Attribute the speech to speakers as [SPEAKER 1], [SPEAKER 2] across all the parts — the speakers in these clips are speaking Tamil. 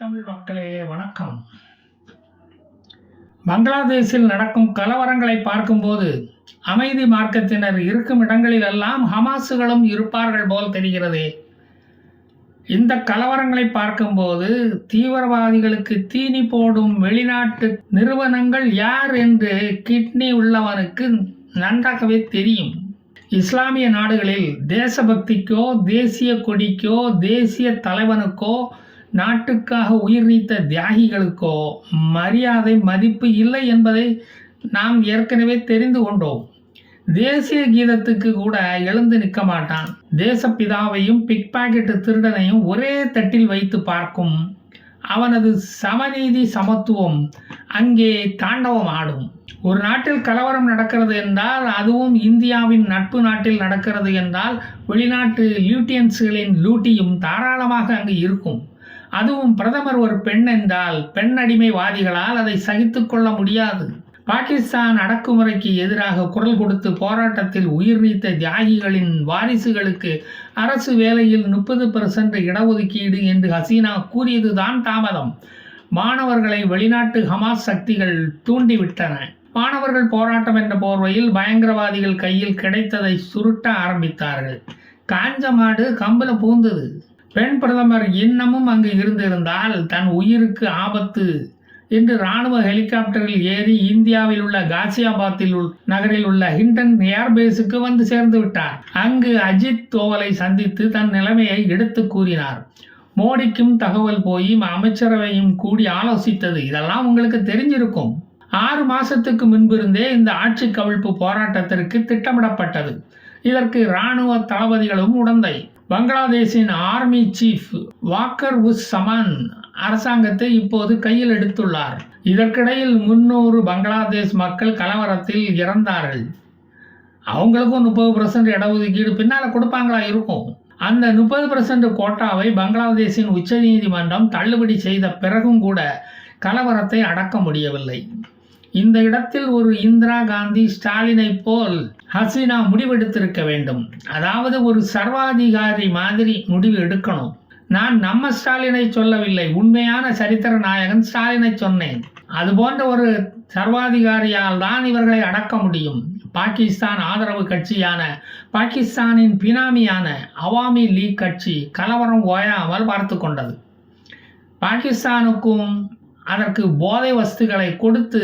[SPEAKER 1] தமிழ் மக்களே வணக்கம். பங்களாதேஷில் நடக்கும் கலவரங்களை பார்க்கும்போது அமைதி மார்க்கத்தினர் இருக்கும் இடங்களிலெல்லாம் ஹமாஸுகளும் இருப்பார்கள் போல் தெரிகிறது. இந்த கலவரங்களை பார்க்கும்போது தீவிரவாதிகளுக்கு தீனி போடும் வெளிநாட்டு நிறுவனங்கள் யார் என்று கிட்னி உள்ளவனுக்கு நன்றாகவே தெரியும். இஸ்லாமிய நாடுகளில் தேசபக்திக்கோ தேசிய கொடிக்கோ தேசிய தலைவனுக்கோ நாட்டுக்காக உயிர் நீத்த தியாகிகளுக்கோ மரியாதை மதிப்பு இல்லை என்பதை நாம் ஏற்கனவே தெரிந்து கொண்டோம். தேசிய கீதத்துக்கு கூட எழுந்து நிற்க மாட்டான். தேசப்பிதாவையும் பிக் பாக்கெட்டு திருடனையும் ஒரே தட்டில் வைத்து பார்க்கும் அவனது சமநீதி சமத்துவம் அங்கே தாண்டவம் ஆடும். ஒரு நாட்டில் கலவரம் நடக்கிறது என்றால் அதுவும் இந்தியாவின் நட்பு நாட்டில் நடக்கிறது என்றால் வெளிநாட்டு லியூட்டியன்ஸ்களின் லூட்டியும் தாராளமாக அங்கு இருக்கும். அதுவும் பிரதமர் ஒரு பெண் என்றால் பெண் அடிமைவாதிகளால் அதை சகித்து கொள்ள முடியாது. பாகிஸ்தான் அடக்குமுறைக்கு எதிராக குரல் கொடுத்து போராட்டத்தில் உயிர் நீத்த தியாகிகளின் வாரிசுகளுக்கு அரசு வேலையில் முப்பது பெர்சன்ட் இடஒதுக்கீடு என்று ஹசீனா கூறியதுதான் தாமதம். மாணவர்களை வெளிநாட்டு ஹமாஸ் சக்திகள் தூண்டிவிட்டன. மாணவர்கள் போராட்டம் என்ற போர்வையில் பயங்கரவாதிகள் கையில் கிடைத்ததை சுருட்ட ஆரம்பித்தார்கள். காஞ்ச மாடு கம்புல பூந்தது. பெண் பிரதமர் இன்னமும் அங்கு இருந்திருந்தால் தன் உயிருக்கு ஆபத்து என்று ராணுவ ஹெலிகாப்டரில் ஏறி இந்தியாவில் உள்ள காசியாபாத்தில் உள் நகரில் உள்ள ஹிண்டன் ஏர்பேஸுக்கு வந்து சேர்ந்து விட்டார். அங்கு அஜித் தோவலை சந்தித்து தன் நிலைமையை எடுத்து கூறினார். மோடிக்கும் தகவல் போய் அமைச்சரவையும் கூடி ஆலோசித்தது. இதெல்லாம் உங்களுக்கு தெரிஞ்சிருக்கும். ஆறு மாசத்துக்கு முன்பிருந்தே இந்த ஆட்சி கவிழ்ப்பு போராட்டத்திற்கு திட்டமிடப்பட்டது. இதற்கு இராணுவ தளபதிகளும் உடந்தை. பங்களாதேஷின் ஆர்மி சீஃப் வாக்கர் உஸ் சமான் அரசாங்கத்தை இப்போது கையில் எடுத்துள்ளார். இதற்கிடையில் முன்னூறு பங்களாதேஷ் மக்கள் கலவரத்தில் இறந்தார்கள். அவங்களுக்கும் முப்பது பர்சன்ட் இடஒதுக்கீடு பின்னால் கொடுப்பாங்களா இருக்கும். அந்த முப்பது பர்சன்ட் கோட்டாவை பங்களாதேஷின் உச்சநீதிமன்றம் தள்ளுபடி செய்த பிறகும் கூட கலவரத்தை அடக்க முடியவில்லை. இந்த இடத்தில் ஒரு இந்திரா காந்தி ஸ்டாலினை போல் ஹசீனா முடிவெடுத்திருக்க வேண்டும். அதாவது ஒரு சர்வாதிகாரி மாதிரி முடிவு எடுக்கணும். நான் நம்ம ஸ்டாலினை சொல்லவில்லை. உண்மையான சரித்திர நாயகன் ஸ்டாலினை சொன்னேன். அது போன்ற ஒரு சர்வாதிகாரியால் தான் இவர்களை அடக்க முடியும். பாகிஸ்தான் ஆதரவு கட்சியான பாகிஸ்தானின் பினாமியான அவாமி லீக் கட்சி கலவரம் ஓயாமல் பார்த்து கொண்டது. பாகிஸ்தானுக்கும் அதற்கு போதை வஸ்துகளை கொடுத்து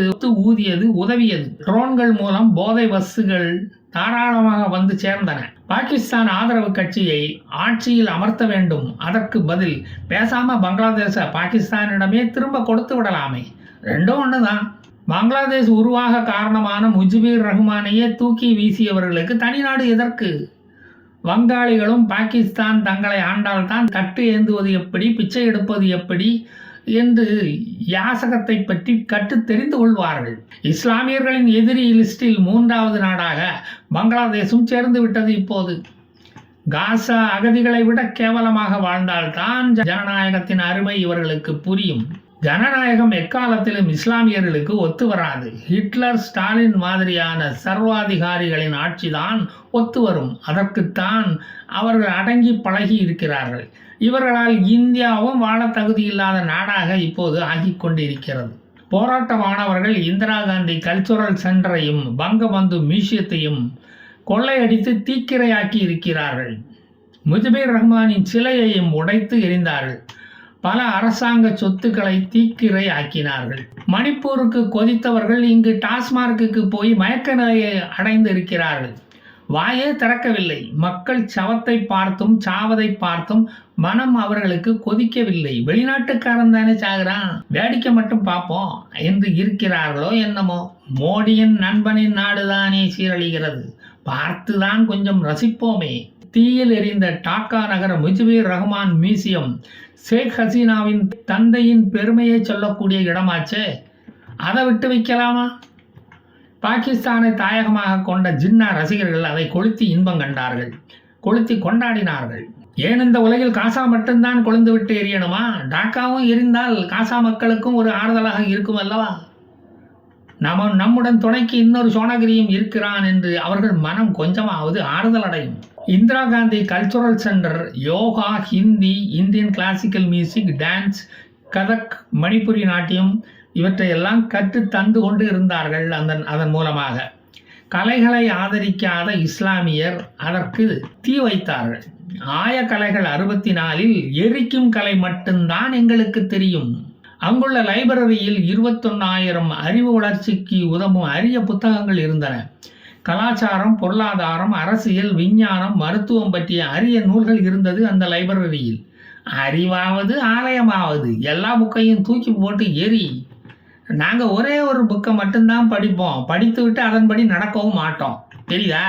[SPEAKER 1] ஊதியது உதவியது. ட்ரோன்கள் மூலம் போதை வஸ்துகள் தாராளமாக வந்து சேர்ந்தன. பாகிஸ்தான் ஆதரவு கட்சியை ஆட்சியில் அமர்த்த வேண்டும். அதற்கு பதில் பேசாம பங்களாதேச பாகிஸ்தானிடமே திரும்ப கொடுத்து விடலாமே. ரெண்டும் ஒன்று தான் பங்களாதேஷ் உருவாக காரணமான முஜிபீர் ரஹ்மானையே தூக்கி வீசியவர்களுக்கு தனிநாடு எதற்கு? வங்காளிகளும் பாகிஸ்தான் தங்களை ஆண்டால்தான் தட்டு ஏந்துவது எப்படி பிச்சை எடுப்பது எப்படி என்று யாசகத்தை பற்றி கற்று தெரிந்து கொள்வார்கள். இஸ்லாமியர்களின் எதிரி லிஸ்டில் மூன்றாவது நாடாக பங்களாதேஷும் சேர்ந்து விட்டது இப்போது. காசா அகதிகளை விட கேவலமாக வாழ்ந்தால்தான் ஜனநாயகத்தின் அருமை இவர்களுக்கு புரியும். ஜனநாயகம் எக்காலத்திலும் இஸ்லாமியர்களுக்கு ஒத்து வராது. ஹிட்லர் ஸ்டாலின் மாதிரியான சர்வாதிகாரிகளின் ஆட்சிதான் ஒத்து வரும். அதற்குத்தான் அவர்கள் அடங்கி பழகி இருக்கிறார்கள். இவர்களால் இந்தியாவும் வாழ தகுதியில்லாத நாடாக இப்போது ஆகிக் கொண்டிருக்கிறது போராட்ட மாணவர்கள் இந்திரா காந்தி கல்ச்சுரல் சென்டரையும் பங்கபந்து மியூசியத்தையும் கொள்ளையடித்து தீக்கிரையாக்கி இருக்கிறார்கள். முஜிபுர் ரஹ்மானின் சிலையையும் உடைத்து எரிந்தார்கள் பல அரசாங்க சொத்துக்களை தீக்கிரை ஆக்கினார்கள் மணிப்பூருக்கு கொதித்தவர்கள் இங்கு டாஸ்மார்க்கு போய் மயக்க நிலையை அடைந்து இருக்கிறார்கள் வாயே திறக்கவில்லை. மக்கள் சவத்தை பார்த்தும் சாவதை பார்த்தும் மனம் அவர்களுக்கு கொதிக்கவில்லை. வெளிநாட்டுக்காரன் தானே சாகுறான். வேடிக்கை மட்டும் பார்ப்போம். என்று இருக்கிறார்களோ என்னமோ. மோடியின் நண்பனின் நாடுதானே சீரழிகிறது. பார்த்துதான் கொஞ்சம் ரசிப்போமே. தீயில் எரிந்த டாக்கா நகர முஜிபுர் ரஹ்மான் மியூசியம் ஷேக் ஹசீனாவின் தந்தையின் பெருமையை சொல்லக்கூடிய இடமாச்சே. அதை விட்டு வைக்கலாமா? பாகிஸ்தானை தாயகமாக கொண்ட ஜின்னா ரசிகர்கள் அதை கொளுத்தி இன்பம் கண்டார்கள். கொளுத்தி கொண்டாடினார்கள். ஏன் இந்த உலகில் காசா மட்டும்தான் கொழுந்து விட்டு எரியணுமா? டாக்காவும் எரிந்தால் காசா மக்களுக்கும் ஒரு ஆறுதலாக இருக்கும் அல்லவா? நம்ம நம்முடன் துணைக்கு இன்னொரு சோனகிரியும் இருக்கிறான் என்று அவர்கள் மனம் கொஞ்சமாவது ஆறுதல் அடையும் Indira Gandhi cultural centre yoga Hindi Indian classical music dance Kathak Manipuri நாட்டியம் இவற்றையெல்லாம் கற்று தந்து கொண்டு இருந்தார்கள் அந்த அதன் மூலமாக. கலைகளை ஆதரிக்காத இஸ்லாமியர் அதற்கு தீ வைத்தார்கள். ஆய கலைகள் அறுபத்தி நாலில் எரிக்கும் கலை மட்டும்தான் எங்களுக்கு தெரியும். அங்குள்ள லைப்ரரியில் இருபத்தொன்னாயிரம் அறிவு வளர்ச்சிக்கு உதவும் அரிய புத்தகங்கள் இருந்தன. கலாச்சாரம் பொருளாதாரம் அரசியல் விஞ்ஞானம் மருத்துவம் பற்றிய அரிய நூல்கள் இருந்தது அந்த லைப்ரரியில். அறிவாவது ஆலயமாவது எல்லா புக்கையும் தூக்கி போட்டு எரி நாங்கள் ஒரே ஒரு புக்கை மட்டும்தான் படிப்போம். படித்து விட்டு அதன்படி நடக்கவும் மாட்டோம். தெரியுதா?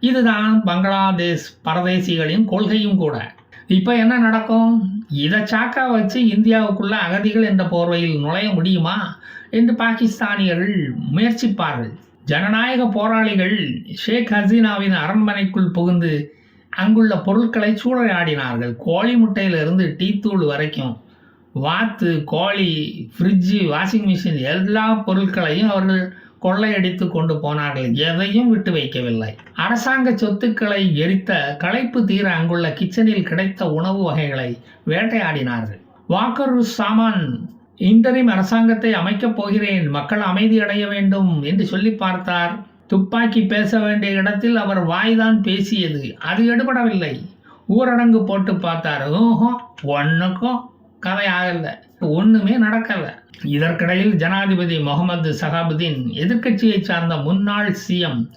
[SPEAKER 1] இதுதான் பங்களாதேஷ் பரதேசிகளின் கொள்கையும் கூட. இப்போ என்ன நடக்கும்? இதை சாக்கா வச்சு இந்தியாவுக்குள்ள அகதிகள் என்ற போர்வையில் நுழைய முடியுமா? என்று பாகிஸ்தானியர்கள் முயற்சிப்பார்கள். ஜனநாயக போராளிகள் ஷேக் ஹசீனாவின் அரண்மனைக்குள் புகுந்து அங்குள்ள பொருட்களை சூறையாடினார்கள். கோழி முட்டையிலிருந்து டீத்தூள் வரைக்கும். வாத்து கோழி ஃப்ரிட்ஜு வாஷிங் மிஷின் எல்லா பொருட்களையும் அவர்கள் கொள்ளையடித்து கொண்டு போனார்கள். எதையும் விட்டு வைக்கவில்லை. அரசாங்க சொத்துக்களை எரித்த களைப்பு தீர அங்குள்ள கிச்சனில் கிடைத்த உணவு வகைகளை வேட்டையாடினார்கள். வாக்கரு சாமான் இன்டரிம் அரசாங்கத்தை அமைக்கப் போகிறேன் மக்கள் அமைதி அடைய வேண்டும் என்று சொல்லி பார்த்தார். துப்பாக்கி பேச வேண்டிய இடத்தில் அவர் வாய்தான் பேசியது. அது எடுபடவில்லை. ஊரடங்கு போட்டு பார்த்தார். ஓஹோ ஒன்றுக்கும் கதை ஆகல ஒண்ணுமே நடக்கல. இதற்கிடையில் ஜனாதிபதி முகமது சகாபுதீன் எதிர்க்கட்சியை சார்ந்த முன்னாள் சிஎம்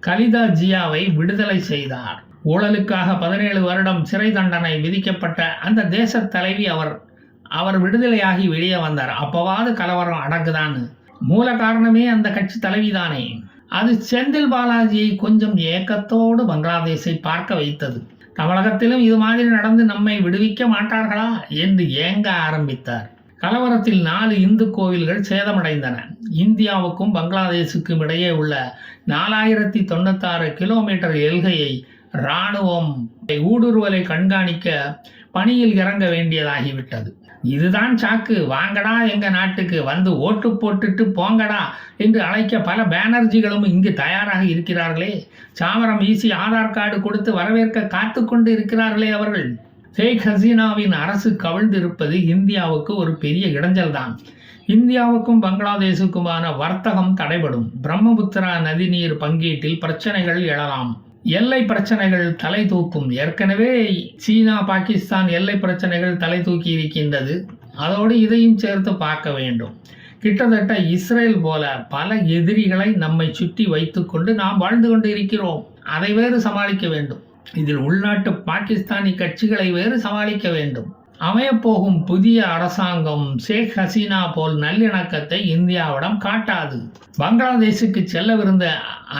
[SPEAKER 1] கலிதா ஜியாவை விடுதலை செய்தார். ஊழலுக்காக பதினேழு வருடம் சிறை தண்டனை விதிக்கப்பட்ட அந்த தேச தலைவி அவர் அவர் விடுதலையாகி வெளியே வந்தார். அப்போவாது கலவரம் அடங்குதான்னு மூல காரணமே அந்த கட்சி தலைவிதானே. அது செந்தில் பாலாஜியை கொஞ்சம் ஏக்கத்தோடு பங்களாதேஷை பார்க்க வைத்தது. தமிழகத்திலும் இது மாதிரி நடந்து நம்மை விடுவிக்க மாட்டார்களா என்று ஏங்க ஆரம்பித்தார். கலவரத்தில் நாலு இந்து கோவில்கள் சேதமடைந்தன. இந்தியாவுக்கும் பங்களாதேஷுக்கும் இடையே உள்ள நாலாயிரத்தி தொண்ணூத்தாறு கிலோமீட்டர் எல்கையை இராணுவம் ஊடுருவலை கண்காணிக்க பணியில் இறங்க வேண்டியதாகிவிட்டது. இதுதான் சாக்கு. வாங்கடா எங்கள் நாட்டுக்கு. வந்து ஓட்டு போட்டுட்டு போங்கடா என்று அழைக்க பல பேனர்ஜிகளும் இங்கு தயாராக இருக்கிறார்களே. சாமரம் வீசி ஆதார் கார்டு கொடுத்து வரவேற்க காத்து கொண்டு இருக்கிறார்களே அவர்கள். ஷேக் ஹசீனாவின் அரசு கவிழ்ந்திருப்பது இந்தியாவுக்கு ஒரு பெரிய இடைஞ்சல் தான் இந்தியாவுக்கும் பங்களாதேஷுக்குமான வர்த்தகம் தடைபடும். பிரம்மபுத்திரா நதிநீர் பங்கீட்டில் பிரச்சனைகள் எழலாம். எல்லை பிரச்சனைகள் தலை தூக்கும். ஏற்கனவே சீனா பாகிஸ்தான் எல்லை பிரச்சனைகள் தலை தூக்கி இருக்கின்றது. அதோடு இதையும் சேர்த்து பார்க்க வேண்டும். கிட்டத்தட்ட இஸ்ரேல் போல பல எதிரிகளை நம்மை சுற்றி வைத்துக்கொண்டு நாம் வாழ்ந்து கொண்டு இருக்கிறோம். அதை வேறு சமாளிக்க வேண்டும். இதில் உள்நாட்டு பாகிஸ்தானி கட்சிகளை வேறு சமாளிக்க வேண்டும். அமையப்போகும் புதிய அரசாங்கம் ஷேக் ஹசீனா போல் நல்லிணக்கத்தை இந்தியாவிடம் காட்டாது. பங்களாதேஷுக்கு செல்லவிருந்த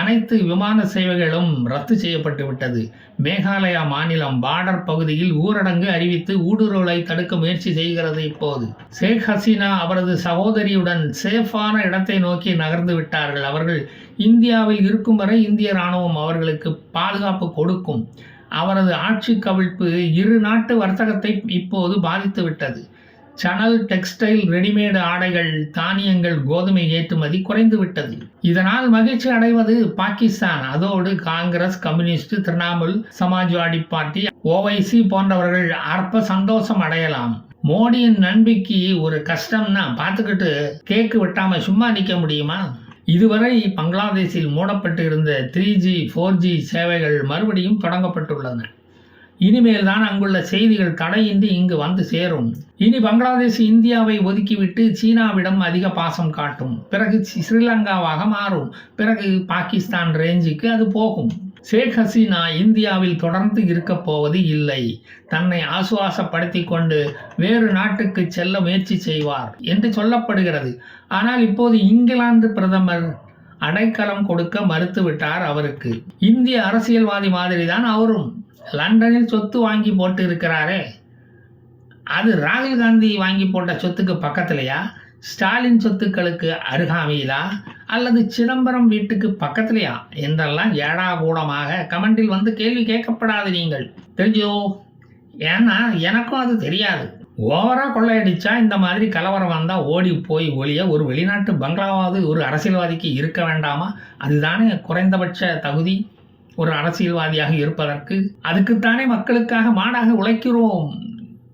[SPEAKER 1] அனைத்து விமான சேவைகளும் ரத்து செய்யப்பட்டு விட்டது மேகாலயா மாநிலம் பார்டர் பகுதியில் ஊரடங்கு அறிவித்து ஊடுருவலை தடுக்க முயற்சி செய்கிறது இப்போது. ஷேக் ஹசீனா அவரது சகோதரியுடன் சேஃபான இடத்தை நோக்கி நகர்ந்து விட்டார்கள். அவர்கள் இந்தியாவில் இருக்கும் வரை இந்திய ராணுவம் அவர்களுக்கு பாதுகாப்பு கொடுக்கும். அவரது ஆட்சி கவிழ்ப்பு இரு நாட்டு வர்த்தகத்தை இப்போது பாதித்துவிட்டது சணல் டெக்ஸ்டைல் ரெடிமேடு ஆடைகள் தானியங்கள் கோதுமை ஏற்றுமதி குறைந்து விட்டது. இதனால் மகிழ்ச்சி அடைவது பாகிஸ்தான். அதோடு காங்கிரஸ் கம்யூனிஸ்ட் திரிணாமுல் சமாஜ்வாடி பார்ட்டி ஓவைசி போன்றவர்கள் அற்ப சந்தோஷம் அடையலாம். மோடியின் நம்பிக்கை ஒரு கஷ்டம்னா பார்த்துக்கிட்டு கேக்கு வெட்டாம சும்மா நிற்க முடியுமா? இதுவரை பங்களாதேஷில் மூடப்பட்டு இருந்த த்ரீ ஜி ஃபோர் ஜி சேவைகள் மறுபடியும் தொடங்கப்பட்டுள்ளன. இனிமேல் தான் அங்குள்ள செய்திகள் தடையின்றி இங்கு வந்து சேரும். இனி பங்களாதேஷ் இந்தியாவை ஒதுக்கிவிட்டு சீனாவிடம் அதிக பாசம் காட்டும். பிறகு ஸ்ரீலங்காவாக மாறும். பிறகு பாகிஸ்தான் ரேஞ்சுக்கு அது போகும். ஷேக் ஹசீனா இந்தியாவில் தொடர்ந்து இருக்கப் போவது இல்லை. தன்னை ஆசுவாசப்படுத்தி கொண்டு வேறு நாட்டுக்கு செல்ல முயற்சி செய்வார் என்று சொல்லப்படுகிறது. ஆனால் இப்போது இங்கிலாந்து பிரதமர் அடைக்கலம் கொடுக்க மறுத்துவிட்டார் அவருக்கு. இந்திய அரசியல்வாதி மாதிரி தான் அவரும். லண்டனில் சொத்து வாங்கி போட்டு இருக்கிறாரே அது ராகுல் காந்தி வாங்கி போட்ட சொத்துக்கு பக்கத்துலையா? ஸ்டாலின் சொத்துக்களுக்கு அருகாமையிலா? அல்லது சிதம்பரம் வீட்டுக்கு பக்கத்துலையா? என்றெல்லாம் ஏடா கூடமாக கமெண்டில் வந்து கேள்வி கேட்கப்படாது நீங்கள். தெரிஞ்சோ? ஏன்னா எனக்கும் அது தெரியாது. ஓவராக கொள்ளையடிச்சா இந்த மாதிரி கலவரம் வந்தால் ஓடி போய் ஒழிய ஒரு வெளிநாட்டு பங்களாவாவது ஒரு அரசியல்வாதிக்கு இருக்க வேண்டாமா? அதுதானே குறைந்தபட்ச தகுதி. ஒரு அரசியல்வாதியாக இருப்பதற்கு அதுக்குத்தானே மக்களுக்காக மாடாக உழைக்கிறோம்.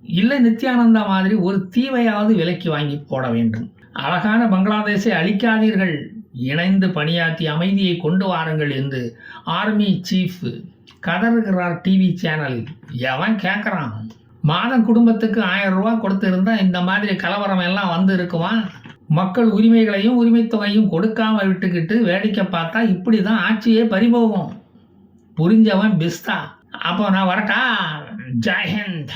[SPEAKER 1] இல்லை நித்யானந்தா மாதிரி ஒரு தீவையாவது விலைக்கு வாங்கி போட வேண்டும். அழகான பங்களாதேஷை அழிக்காதீர்கள். இணைந்து பணியாற்றி அமைதியை கொண்டு வாருங்கள் என்று ஆர்மி சீஃப் கதறுகிறார் டிவி சேனல் எவன் கேட்குறான் மாதம் குடும்பத்துக்கு ஆயிரம் ரூபா கொடுத்துருந்தா இந்த மாதிரி கலவரம் எல்லாம் வந்து இருக்குமா? மக்கள் உரிமைகளையும் உரிமைத்தொகையும் கொடுக்காம விட்டுக்கிட்டு வேடிக்கை பார்த்தா இப்படி தான் ஆட்சியே பறிபோகும். புரிஞ்சவன் பிஸ்தா. அப்போ நான் வரட்டா. ஜெய்ஹிந்த்